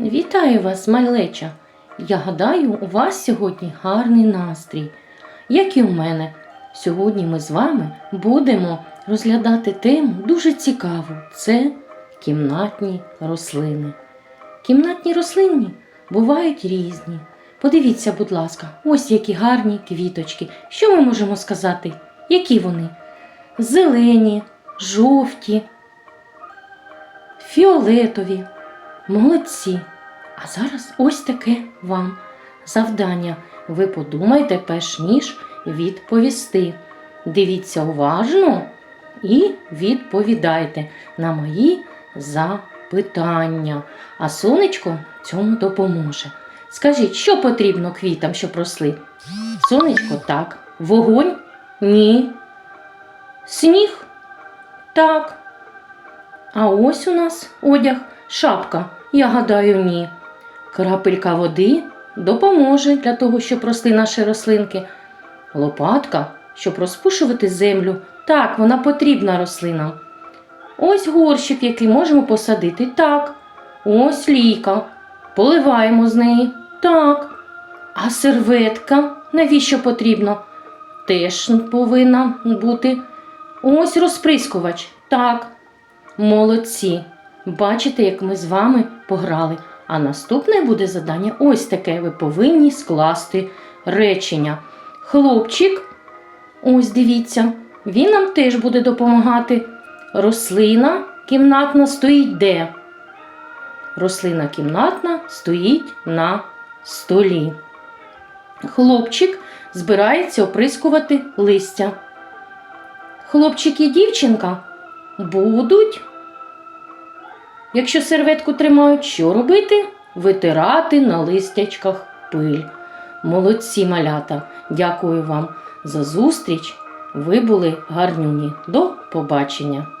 Вітаю вас, малеча! Я гадаю, у вас сьогодні гарний настрій, як і у мене. Сьогодні ми з вами будемо розглядати тему дуже цікаву. Це кімнатні рослини. Кімнатні рослини бувають різні. Подивіться, будь ласка, ось які гарні квіточки. Що ми можемо сказати? Які вони? Зелені, жовті, фіолетові. Молодці. А зараз ось таке вам завдання. Ви подумайте, перш ніж відповісти. Дивіться уважно і відповідайте на мої запитання. А сонечко цьому допоможе. Скажіть, що потрібно квітам, щоб росли? Сонечко так. Вогонь? Ні. Сніг? Так. А ось у нас одяг, шапка. Я гадаю, ні. Крапелька води допоможе для того, щоб росли наші рослинки. Лопатка, щоб розпушувати землю. Так, вона потрібна рослинам. Ось горщик, який можемо посадити. Так. Ось лійка. Поливаємо з неї. Так. А серветка навіщо потрібно? Теж повинна бути. Ось розприскувач. Так. Молодці. Бачите, як ми з вами пограли. А наступне буде завдання ось таке. Ви повинні скласти речення. Хлопчик, ось дивіться, він нам теж буде допомагати. Рослина кімнатна стоїть де? Рослина кімнатна стоїть на столі. Хлопчик збирається оприскувати листя. Хлопчик і дівчинка будуть Якщо серветку тримають, що робити? Витирати на листячках пиль. Молодці малята, дякую вам за зустріч. Ви були гарнюні. До побачення!